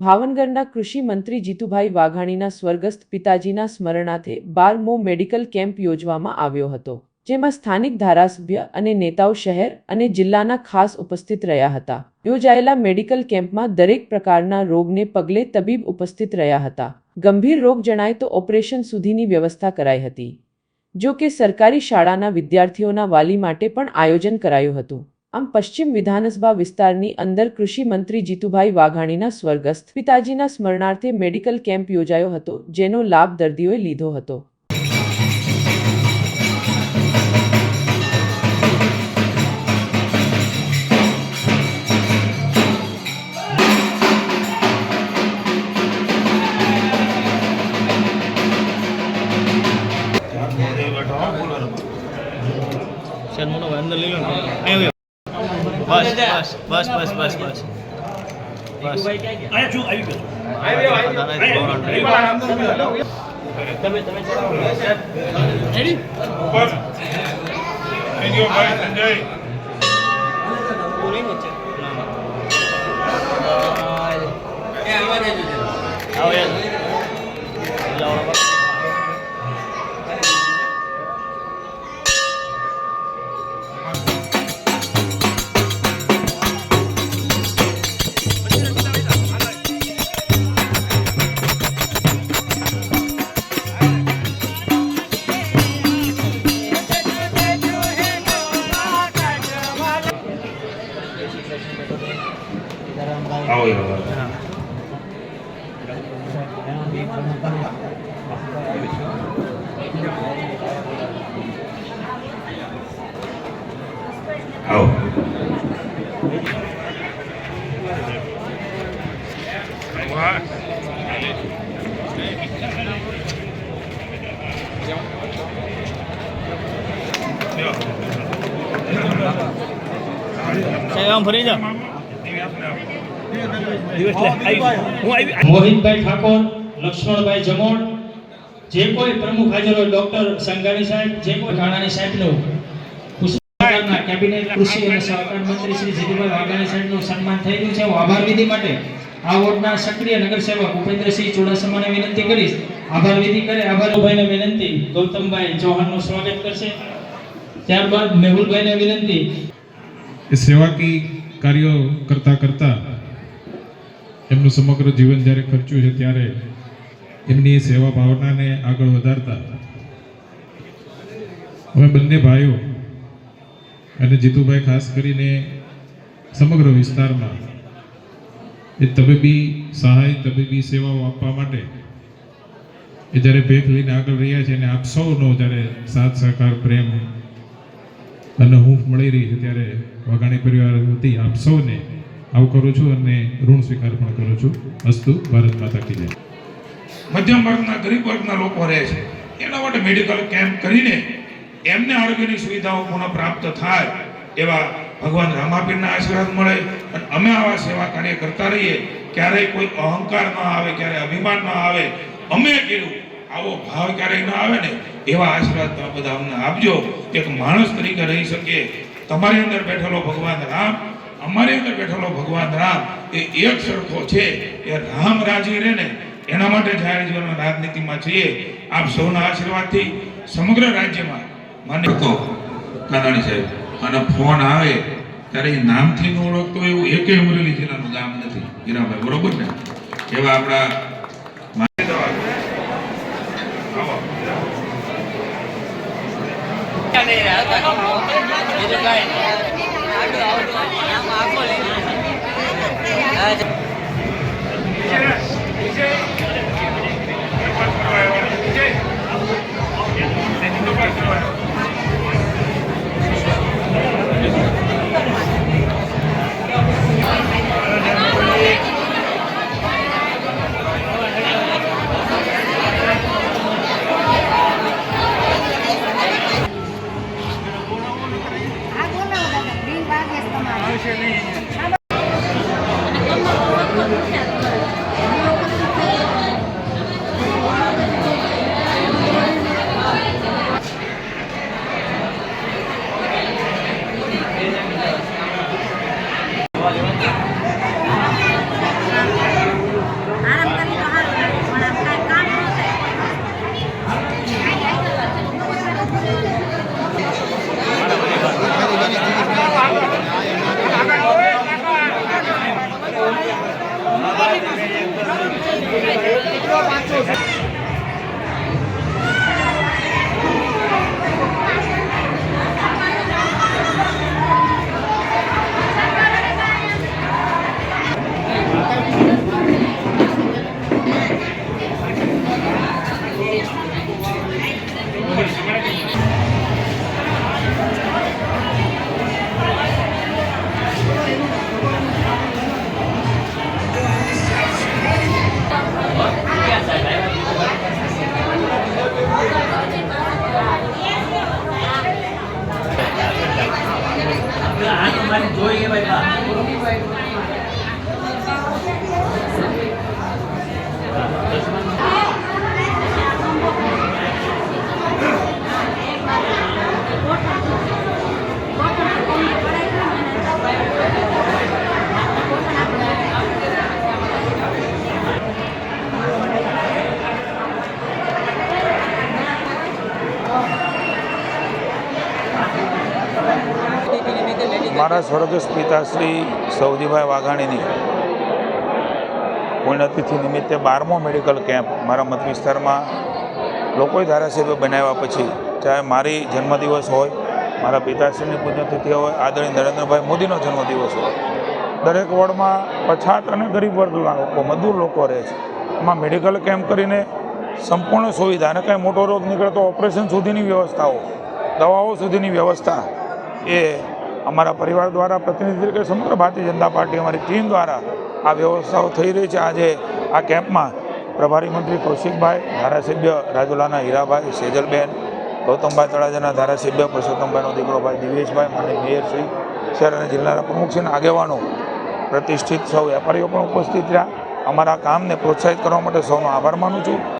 ભાવનગરના કૃષિ મંત્રી જીતુભાઈ વાઘાણીના સ્વર્ગસ્થ પિતાજીના સ્મરણાર્થે બારમો મેડિકલ કેમ્પ યોજવામાં આવ્યો હતો, જેમાં સ્થાનિક ધારાસભ્ય અને નેતાઓ શહેર અને જિલ્લાના ખાસ ઉપસ્થિત રહ્યા હતા. યોજાયેલા મેડિકલ કેમ્પમાં દરેક પ્રકારના રોગને પગલે તબીબ ઉપસ્થિત રહ્યા હતા. ગંભીર રોગ જણાય તો ઓપરેશન સુધીની વ્યવસ્થા કરાઈ હતી જો કે સરકારી શાળાના વિદ્યાર્થીઓના વાલી માટે પણ આયોજન કરાયું હતું. આમ પશ્ચિમ વિધાનસભા વિસ્તારની અંદર કૃષિ મંત્રી જીતુભાઈ વાઘાણીના સ્વર્ગસ્થ પિતાજીના સ્મરણાર્થે મેડિકલ કેમ્પ યોજાયો હતો, જેનો લાભ દર્દીઓએ લીધો હતો. બસ બસ બસ બસ બસ બસ બસ અહીંયા છું આવી ગયો. તમે તમે Thank વિડિયો ભાઈ સંજય આવો યાર. ફરી આવી મોહિતભાઈ ઠાકોર, લક્ષ્મણભાઈ જમોણ, જે કોઈ પ્રમુખ હાજર હોય, ડોક્ટર સંઘાણી સાહેબ, જે કોઈ ઘાણાની સાહેબનું કેબિનેટ કૃષિ અને સહકાર મંત્રી શ્રી જીતુભાઈ વાઘાણી સાહેબનું સન્માન રહ્યું છે. આભાર વિધિ માટે આ વોર્ડના સક્રિય નગરસેવક ઉપેન્દ્રસિંહ ચુડાસમાને વિનંતી કરીશ. આભાર વિધિ કરે આભારભાઈને વિનંતી. ગૌતમભાઈ ચૌહાણનું સ્વાગત કરશે. ત્યારબાદ મેહુલભાઈને વિનંતી. સેવાકી કાર્યો કરતા કરતા એમનું સમગ્ર જીવન જ્યારે ખર્ચ્યું છે ત્યારે એમની સેવા ભાવનાને આગળ વધારતા. અમે બંને ભાઈઓ અને જીતુભાઈ ખાસ કરીને સમગ્ર વિસ્તારમાં એ તબીબી સહાય, તબીબી સેવાઓ આપવા માટે એ જ્યારે ભેખ લઈને આગળ રહ્યા છે અને આપ સૌનો જ્યારે સાથ, સહકાર, પ્રેમ અને હું મળી રહી છે ત્યારે વાઘાણી પરિવાર વતી આપ સૌને આવકારું છું અને ઋણ સ્વીકાર પણ કરું છું. અસ્તુ, ભારત માતા કી મધ્યમ વર્ગના, ગરીબ વર્ગના લોકો રહે છે. એના માટે મેડિકલ કેમ્પ કરીને એમને આરોગ્યની સુવિધાઓ પુનઃ પ્રાપ્ત થાય એવા ભગવાન રામાપીરના આશીર્વાદ મળે અને અમે આવા સેવા કાર્ય કરતા રહીએ, ક્યારેય કોઈ અહંકાર ન આવે, ક્યારેય અભિમાન ન આવે. અમે કર્યું, આવો ભાવ ક્યારેય ન આવે ને, એવા આશીર્વાદ તમે બધા અમને આપજો. એક માણસ તરીકે રહી શકીએ તમારી અંદર બેઠેલો ભગવાન રામ, અમારી અંદર બેઠેલો ભગવાન રામ, એ એક સરખો છે. એ રામ રાજી રહે ને એના માટે જાહેર જીવનમાં રાજનીતિમાં છીએ. આપ સૌના આશીર્વાદથી સમગ્ર રાજ્યમાં માન્ય તો કાનાણી સાહેબ અને ફોન આવે ત્યારે એ નામથી ન ઓળખતો એવું એકે અમરેલી જિલ્લાનું ગામ નથી હીરાભાઈ બરોબર ને એવા આપણા Thank દવા. મારા સ્વર્ગસ્થ પિતાશ્રી સૌદીભાઈ વાઘાણીની પુણ્યતિથિ નિમિત્તે બારમો મેડિકલ કેમ્પ મારા મત વિસ્તારમાં લોકોએ ધારાસભ્ય બનાવ્યા પછી, ચાહે મારી જન્મદિવસ હોય, મારા પિતાશ્રીની પુણ્યતિથિ હોય, આદરણીય નરેન્દ્રભાઈ મોદીનો જન્મદિવસ હોય, દરેક વોર્ડમાં પછાત અને ગરીબ વર્ગના લોકો, મજૂર લોકો રહે છે. એમાં મેડિકલ કેમ્પ કરીને સંપૂર્ણ સુવિધા અને કાંઈ મોટો રોગ નીકળે તો ઓપરેશન સુધીની વ્યવસ્થાઓ, દવાઓ સુધીની વ્યવસ્થા એ અમારા પરિવાર દ્વારા પ્રતિનિધિ તરીકે સમગ્ર ભારતીય જનતા પાર્ટી, અમારી ટીમ દ્વારા આ વ્યવસ્થાઓ થઈ રહી છે. આજે આ કેમ્પમાં પ્રભારી મંત્રી કૌશિકભાઈ, ધારાસભ્ય રાજુલાના હીરાભાઈ, સેજલબેન, ગૌતમભાઈ તળાજાના ધારાસભ્ય, પરસોત્તમભાઈનો દીકરો ભાઈ દિવેશભાઈ, માનનીય મેયરશ્રી શહેર અને જિલ્લાના પ્રમુખશ્રીના આગેવાનો પ્રતિષ્ઠિત સૌ વેપારીઓ પણ ઉપસ્થિત રહ્યા. અમારા કામને પ્રોત્સાહિત કરવા માટે સૌનો આભાર માનું છું.